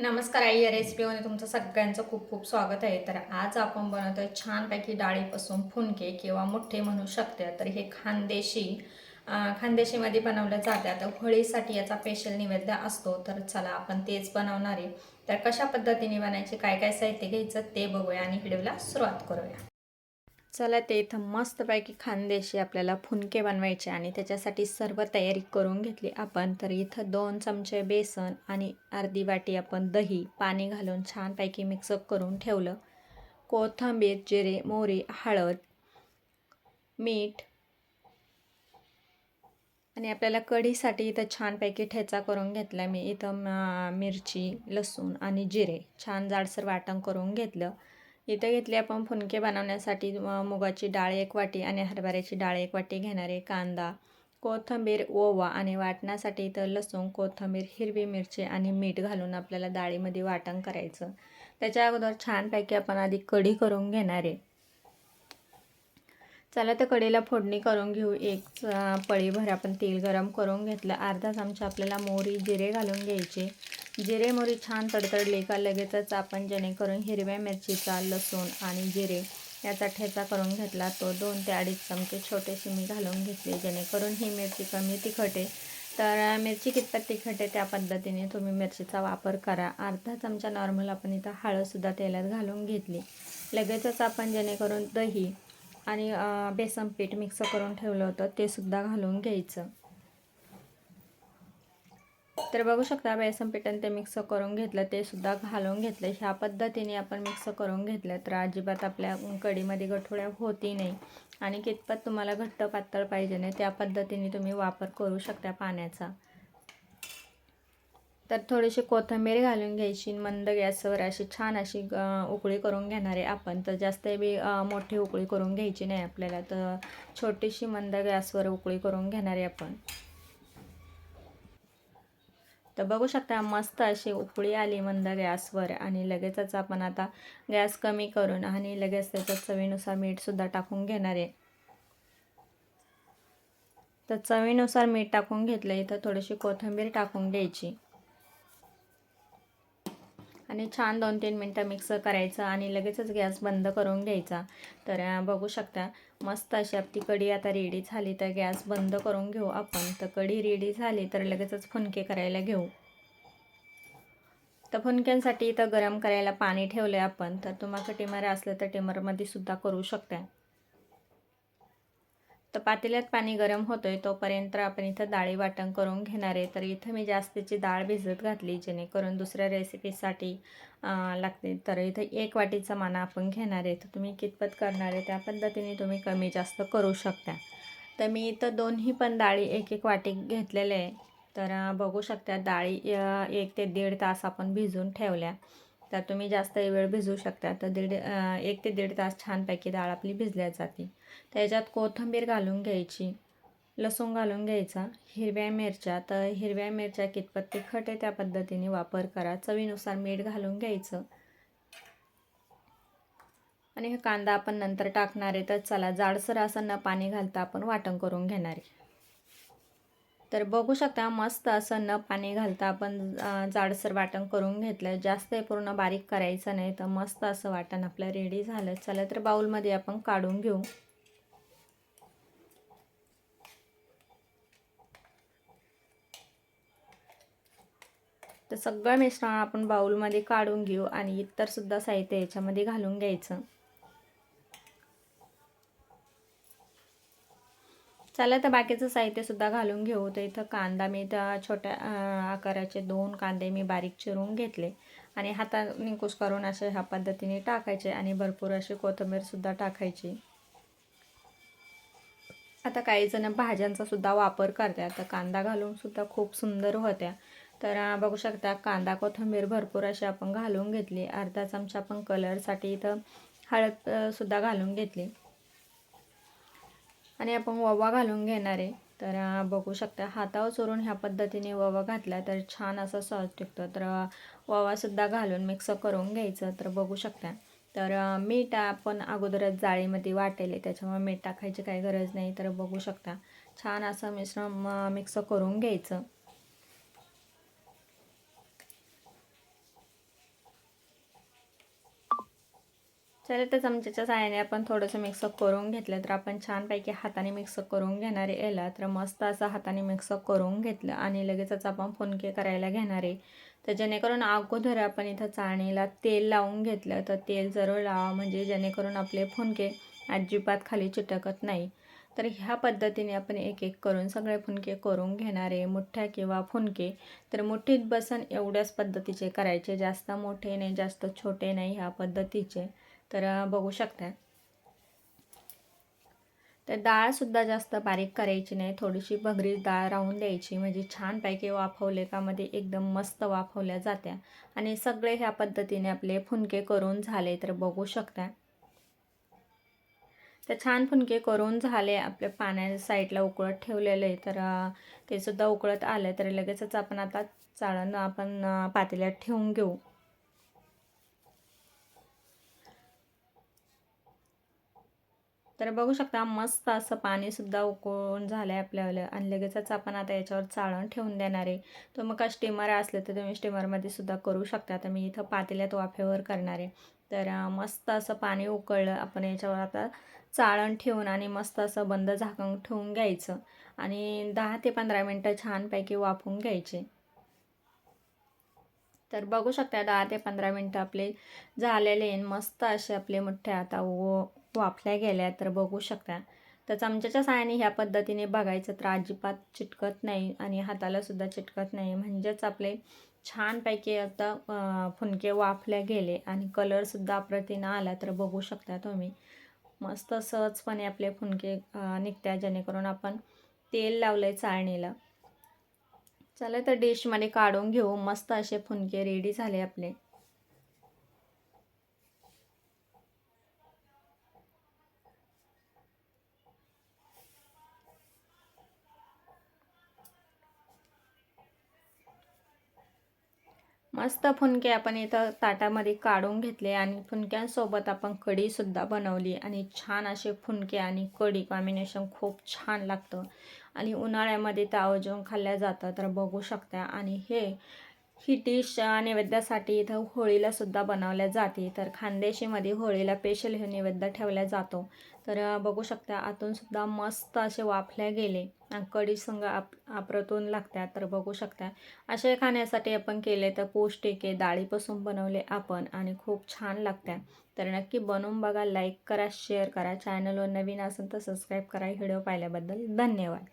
नमस्कार आई या रेसिपीमध्ये तुमचं सगळ्यांचं खूप खूप स्वागत आहे. तर आज आपण बनवतोय छानपैकी डाळीपासून फुनके किंवा मुठ्ठे म्हणू शकते. तर हे खानदेशी खानदेशीमध्ये बनवलं जातं. तर होळीसाठी याचा स्पेशल नैवेद्य असतो. तर चला आपण तेच बनवणार आहे. तर कशा पद्धतीने बनायचे काय काय साहित्य घ्यायचं ते बघूया आणि व्हिडिओला सुरुवात करूया. चला ते इथं मस्तपैकी खानदेशी आपल्याला फुनके बनवायचे आणि त्याच्यासाठी सर्व तयारी करून घेतली. आपण तर इथं दोन चमचे बेसन आणि अर्धी वाटी आपण दही पाणी घालून छानपैकी मिक्स करून ठेवलं. कोथिंबीर जिरे मोहरी हळद मीठ आणि आपल्याला कढीसाठी इथं छानपैकी ठेचा करून घेतला. मी इथं मिरची लसूण आणि जिरे छान जाडसर वाटण करून घेतलं. इथं घेतली आपण फुनके बनवण्यासाठी मुगाची डाळ एक वाटी आणि हरभऱ्याची डाळ एक वाटी घेणारे कांदा कोथिंबीर ओवा आणि वाटण्यासाठी इथं लसूण कोथिंबीर हिरवी मिरची आणि मीठ घालून आपल्याला डाळीमध्ये वाटण करायचं. त्याच्या अगोदर छानपैकी आपण आधी कढी करून घेणार आहे. चला तर कढीला फोडणी करून घेऊ. एक पळीभर आपण तेल गरम करून घेतलं. अर्धा चमचा आपल्याला मोहरी जिरे घालून घ्यायचे. जिरे मोरी छान तडतडले का लगेचच आपण जेणेकरून हिरव्या मिरचीचा लसूण आणि जिरे याचा ठेचा करून घेतला तो दोन ते अडीच चमचे छोटेसे मी घालून घेतले. जेणेकरून ही मिरची कमी तिखटे तर मिरची कितपत तिखट आहे त्या पद्धतीने तुम्ही मिरचीचा वापर करा. अर्धा चमचा नॉर्मल आपण इथं हळदसुद्धा तेलात घालून घेतली. लगेचच आपण जेणेकरून दही आणि बेसन पीठ मिक्स करून ठेवलं होतं ते सुद्धा घालून घ्यायचं. तर बघू शकता बेसन पीठ ते मिक्स करून घेतलं ते सुद्धा घालून घेतलं. ह्या पद्धतीने आपण मिक्स करून घेतलं तर अजिबात आपल्या कढीमध्ये गठोळ्या होती नाही. आणि कितपत तुम्हाला घट्ट पातळ पाहिजे नाही त्या पद्धतीने तुम्ही वापर करू शकता पाण्याचा. तर थोडीशी कोथिंबीर घालून घ्यायची मंद गॅसवर अशी छान अशी उकळी करून घेणार आहे आपण. तर जास्त बी मोठी उकळी करून घ्यायची नाही आपल्याला. तर छोटीशी मंद गॅसवर उकळी करून घेणार आहे आपण. तर बघू शकता मस्त अशी उकळी आली मंद गॅसवर आणि लगेचच आपण आता गॅस कमी करून आणि लगेच त्याच्यात चवीनुसार मीठसुद्धा टाकून घेणार आहे. तर चवीनुसार मीठ टाकून घेतलं इथं थोडीशी कोथिंबीर टाकून घ्यायची. आणि छान दोन तीन मिनटं मिक्स करायचं आणि लगेचच गॅस बंद करून घ्यायचा. तर बघू शकता मस्त अशी आपली कढी आता रेडी झाली तर गॅस बंद करून घेऊ आपण. तर कढी रेडी झाली तर लगेचच फुनके करायला घेऊ. तर फुनक्यांसाठी इथं गरम करायला पाणी ठेवलं आहे आपण. तर तुम्हाला टिमर असलं तर टिमरमध्ये सुद्धा करू शकता. तर पातेल्यात पाणी गरम होतोय तोपर्यंत आपण इथं डाळी वाटण करून घेणार आहे. तर इथं मी जास्तीची डाळ भिजत घातली जेणेकरून दुसऱ्या रेसिपीसाठी लागते. तर इथं एक वाटीचा माना आपण घेणार आहे. तर तुम्ही कितपत करणार आहे त्या पद्धतीने तुम्ही कमी जास्त करू शकता. तर मी इथं दोन्ही पण डाळी एक एक वाटी घेतलेले आहे. तर बघू शकता डाळी एक ते दीड तास आपण भिजून ठेवल्या. तर तुम्ही जास्त वेळ भिजू शकता. तर दीड एक ते दीड तास छानपैकी डाळ आपली भिजल्या जाते. त्याच्यात कोथिंबीर घालून घ्यायची लसूण घालून घ्यायचा हिरव्या मिरच्या. तर हिरव्या मिरच्या कितपत तिखट आहे त्या पद्धतीने वापर करा. चवीनुसार मीठ घालून घ्यायचं. आणि हा कांदा आपण नंतर टाकणार आहे तर चला जाडसर असं न पाणी घालता आपण वाटण करून घेणार आहे. तर बघू शकता मस्त असं न पाणी घालता आपण जाडसर वाटण करून घेतलं. जास्त पूर्ण बारीक करायचं नाही तर मस्त असं वाटण आपलं रेडी झालं. चला तर बाऊलमध्ये आपण काढून घेऊ. तर सगळं मिश्रण आपण बाऊलमध्ये काढून घेऊ आणि इतर सुद्धा साहित्य याच्यामध्ये घालून घ्यायचं. चला तर बाकीचं साहित्यसुद्धा घालून घेऊ. तर इथं कांदा मी त्या छोट्या आकाराचे दोन कांदे मी बारीक चिरून घेतले. आणि हाताने कुस्करून असे ह्या पद्धतीने टाकायचे आणि भरपूर अशी कोथिंबीरसुद्धा टाकायची. आता काही जण भाज्यांचा सुद्धा वापर करतात. तर कांदा घालून सुद्धा खूप सुंदर होत्या. तर बघू शकता कांदा कोथिंबीर भरपूर अशी आपण घालून घेतली. अर्धा चमचा आपण कलरसाठी इथं हळद सुद्धा घालून घेतली. आणि आपण ओवा घालून घेणार आहे. तर बघू शकता हातावर चोरून ह्या पद्धतीने ओवा घातला तर छान असं सॉस टिकतो. तर ववासुद्धा ओवासुद्धा घालून मिक्स करून घ्यायचं तर बघू शकता. तर मीठ आपण अगोदरच जाळीमध्ये वाटेल त्याच्यामुळे मीठ टाकायची काही गरज नाही. तर बघू शकता छान असं मिश्रण मिक्स करून घ्यायचं. चला तर चमच्याच्या साहाय्याने आपण थोडंसं मिक्सअप करून घेतलं तर आपण छानपैकी हाताने मिक्सअप करून घेणारे याला तर मस्त असं हाताने मिक्सअप करून घेतलं आणि लगेचच आपण फुनके करायला घेणारे तर जेणेकरून अगोदर आपण इथं चाळणीला तेल लावून घेतलं तर तेल जरूर लावा म्हणजे जेणेकरून आपले फुनके अजिबात खाली चिटकत नाही. तर ह्या पद्धतीने आपण एक एक करून सगळे फुनके करून घेणारे मुठ्ठ्या किंवा फुनके. तर मुठ्ठीत बसन एवढ्याच पद्धतीचे करायचे जास्त मोठे नाही जास्त छोटे नाही ह्या पद्धतीचे. तर बघू शकता तर डाळसुद्धा जास्त बारीक करायची नाही. थोडीशी भगरी डाळ राहून द्यायची. म्हणजे छानपैकी वाफवले का मध्ये एकदम मस्त वाफवल्या जात्या. आणि सगळे ह्या पद्धतीने आपले फुनके करून झाले तर बघू शकता तर छान फुनके करून झाले. आपल्या पाण्याच्या साईडला उकळत ठेवलेले आहे. तर ते सुद्धा उकळत आलं तर लगेचच आपण आता चाळण आपण पातेल्यात ठेवून घेऊ. तर बघू शकता मस्त असं पाणीसुद्धा उकळून झालं आहे आपल्याला आणि लगेचच आपण आता याच्यावर चाळण ठेवून देणार आहे. तर मग का स्टीमर असलं तर तुम्ही स्टीमरमध्ये सुद्धा करू शकता. तर मी इथं पातेल्यात वाफेवर करणार आहे. तर मस्त असं पाणी उकळलं आपण याच्यावर आता चाळण ठेवून आणि मस्त असं बंद झाकून ठेवून घ्यायचं आणि दहा ते पंधरा मिनटं छानपैकी वाफवून घ्यायचे. तर बघू शकता दहा ते पंधरा मिनटं आपले झालेले मस्त असे आपले मुठ्ठे आता व वाफल्या गेल्या तर बघू शकता. तर चमच्याच्या साहाय्याने ह्या पद्धतीने बघायचं तर अजिबात चिटकत नाही आणि हातालासुद्धा चिटकत नाही. म्हणजेच आपले छानपैकी आता फुनके वाफल्या गेले आणि कलरसुद्धा अप्रतिनं आला तर बघू शकता तुम्ही. मस्त सहजपणे आपले फुनके निघत्या जेणेकरून आपण तेल लावलं आहे चाळणीला. चला तर डिशमध्ये काढून घेऊ. मस्त असे फुनके रेडी झाले आपले. मस्त फुनके आपण इथं ताटामध्ये काढून घेतले आणि फुनक्यांसोबत आपण कढीसुद्धा बनवली. आणि छान असे फुनके आणि कढी कॉम्बिनेशन खूप छान लागतं. आणि उन्हाळ्यामध्ये तर आवर्जून खाल्ल्या जातं तर बघू शकता. आणि हे ही डिश नैवेद्यासाठी इथं होळीला सुद्धा बनवल्या जाते. तर खानदेशीमध्ये होळीला स्पेशल हे नैवेद्य ठेवला जातो. तर बघू शकता आतून सुद्धा मस्त असे वाफल्या गेले कडी संग आप आप्रतून लागतात. तर बघू शकता असे खाण्यासाठी आपण केले तर पौष्टिक आहे. डाळीपासून बनवले आपण आणि खूप छान लागतात तर नक्की बनवून बघा लाईक करा शेअर करा. चॅनलवर नवीन असेल तर सबस्क्राईब करा. व्हिडिओ पाहिल्याबद्दल धन्यवाद.